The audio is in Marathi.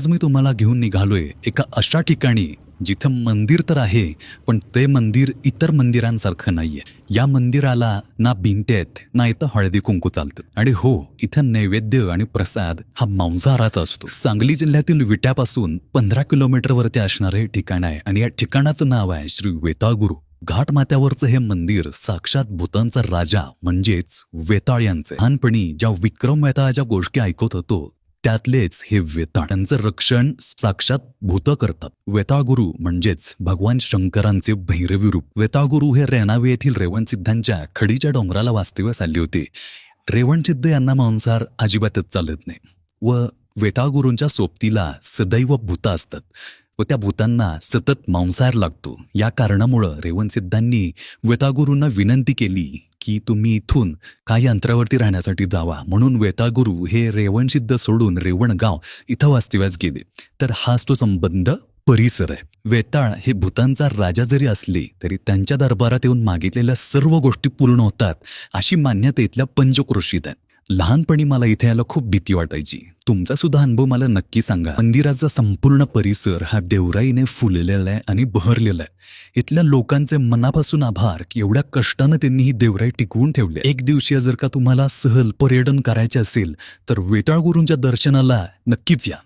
आज मी तुम्हाला घेऊन निघालोय एका अशा ठिकाणी जिथं मंदिर तर आहे पण ते मंदिर इतर मंदिरांसारखं नाहीये. या मंदिराला ना भिंटे आहेत ना इथं हळदी कुंकू चालतं. आणि हो इथं नैवेद्य आणि प्रसाद हा मांसाहारात असतो. सांगली जिल्ह्यातील विट्यापासून पंधरा किलोमीटरवरती असणारे हे ठिकाण आहे आणि या ठिकाणाचं नाव आहे श्री वेताळगुरु. घाटमात्यावरचं हे मंदिर साक्षात भूतांचा राजा म्हणजेच वेताळ यांचे लहानपणी ज्या विक्रम वेताळाच्या गोष्टी ऐकत होतो त्यातलेच हे वेताळांचं रक्षण साक्षात भूत करतात वेताळगुरु म्हणजेच भगवान शंकरांचे भैरवी रूप. वेताळगुरु हे रेणावे येथील रेवणसिद्धांच्या खडीच्या डोंगराला वास्तव्यास आले होते. रेवणसिद्ध यांना मांसाहार अजिबातच चालत नाही. व वेताळगुरूंच्या सोबतीला सदैव भूत असतात. व त्या भूतांना सतत मांसाहार लागतो. या कारणामुळं रेवणसिद्धांनी वेताळगुरूंना विनंती केली की तुम्ही इथून काही अंतरावरती राहण्यासाठी जावा. म्हणून वेतागुरू हे रेवणसिद्ध सोडून रेवणगाव इथं वास्तव्यास गेले. तर हाच तो संबंध परिसर आहे. वेताळ हे भूतांचा राजा जरी असले तरी त्यांच्या दरबारात येऊन मागितलेल्या सर्व गोष्टी पूर्ण होतात अशी मान्यता इथल्या पंचक्रोशीत आहे. लहानपणी मला इथे यायला खूप भीती वाटायची. तुमचा सुद्धा अनुभव मला नक्की सांगा. मंदिराचा संपूर्ण परिसर हा देवराईने फुललेला आहे आणि बहरलेला आहे. इथल्या लोकांचे मनापासून आभार की एवढ्या कष्टानं त्यांनी ही देवराई टिकवून ठेवली एक दिवशी जर का तुम्हाला सहल पर्यटन करायचे असेल तर वेताळगुरूंच्या दर्शनाला नक्कीच या.